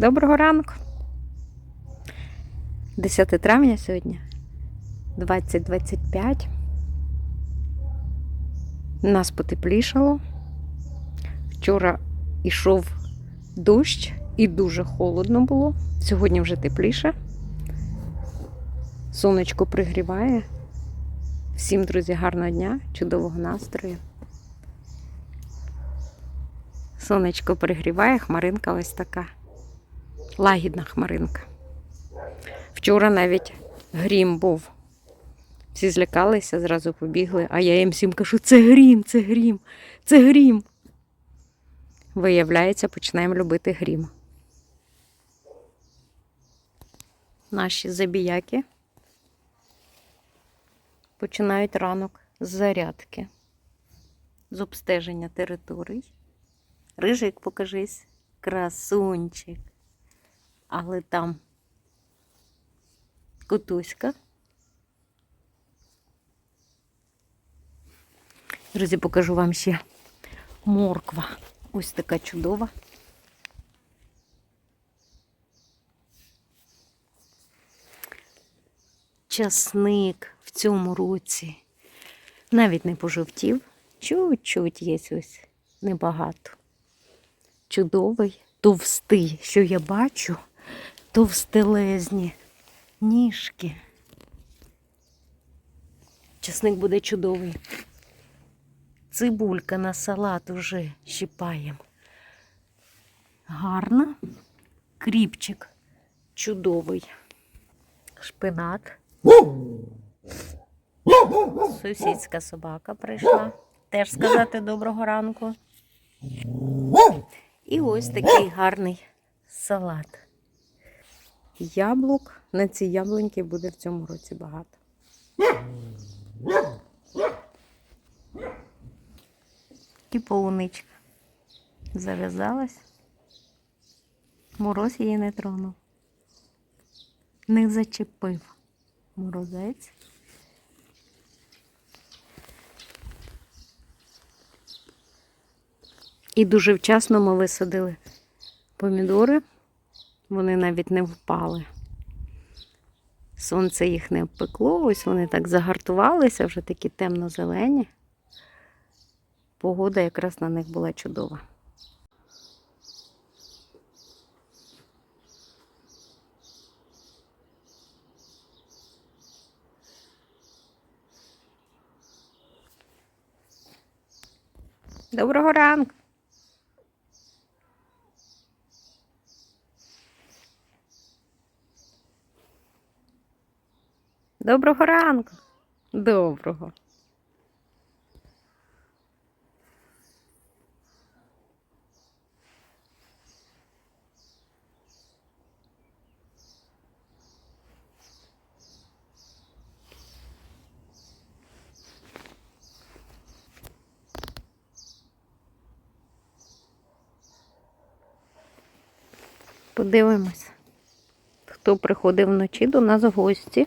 Доброго ранку. 10 травня сьогодні. 2025. Нас потеплішало. Вчора йшов дощ і дуже холодно було. Сьогодні вже тепліше. Сонечко пригріває. Всім, друзі, гарного дня, чудового настрою. Сонечко пригріває, хмаринка ось така. Лагідна хмаринка. Вчора навіть грім був. Всі злякалися, зразу побігли, а я їм всім кажу: це грім, це грім, це грім. Виявляється, починаємо любити грім. Наші забіяки починають ранок з зарядки, з обстеження територій. Рижик, покажись, красунчик. Але там кутуська. Друзі, покажу вам ще морква. Ось така чудова. Часник в цьому році навіть не пожовтів. Чуть-чуть є ось небагато. Чудовий, товстий, що я бачу, товстелезні ніжки. Часник буде чудовий. Цибулька на салат уже щипаємо. Гарно. Кріпчик чудовий. Шпинат. Сусідська собака прийшла. Теж сказати доброго ранку. І ось такий гарний салат. Яблук на ці яблуньки буде в цьому році багато. І полуничка зав'язалась. Мороз її не тронув. Не зачепив морозець. І дуже вчасно ми висадили помідори. Вони навіть не впали. Сонце їх не обпекло, ось вони так загартувалися, вже такі темно-зелені. Погода якраз на них була чудова. Доброго ранку! Доброго ранку! Доброго! Подивимось, хто приходив вночі до нас в гості.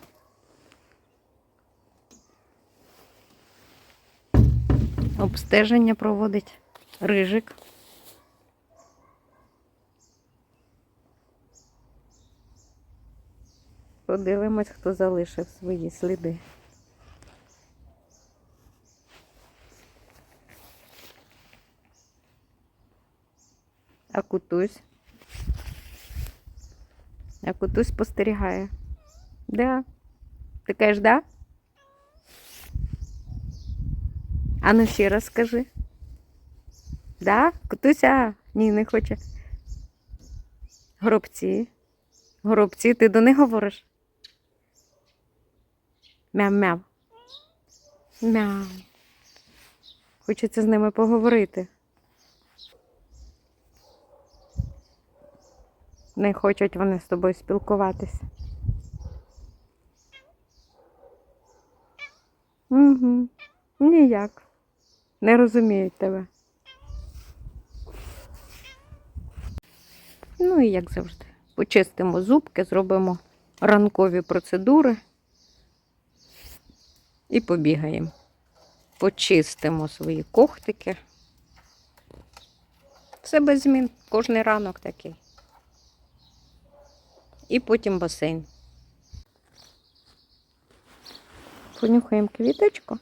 Обстеження проводить рижик. Подивимось, хто залишив свої сліди. А кутусь. А кутусь спостерігає. Да. Ти кажеш, да? А ну ще раз скажи. Да? Кутуся? Ні, не хоче. Горобці. Горобці, ти до них говориш? Мяв-мяв. Мяу. Хочеться з ними поговорити. Не хочуть вони з тобою спілкуватися. Угу. Ніяк. Не розуміють тебе. Ну і як завжди. Почистимо зубки, зробимо ранкові процедури і побігаємо. Почистимо свої когтики. Все без змін. Кожний ранок такий. і потім басейн. Понюхаємо квіточку.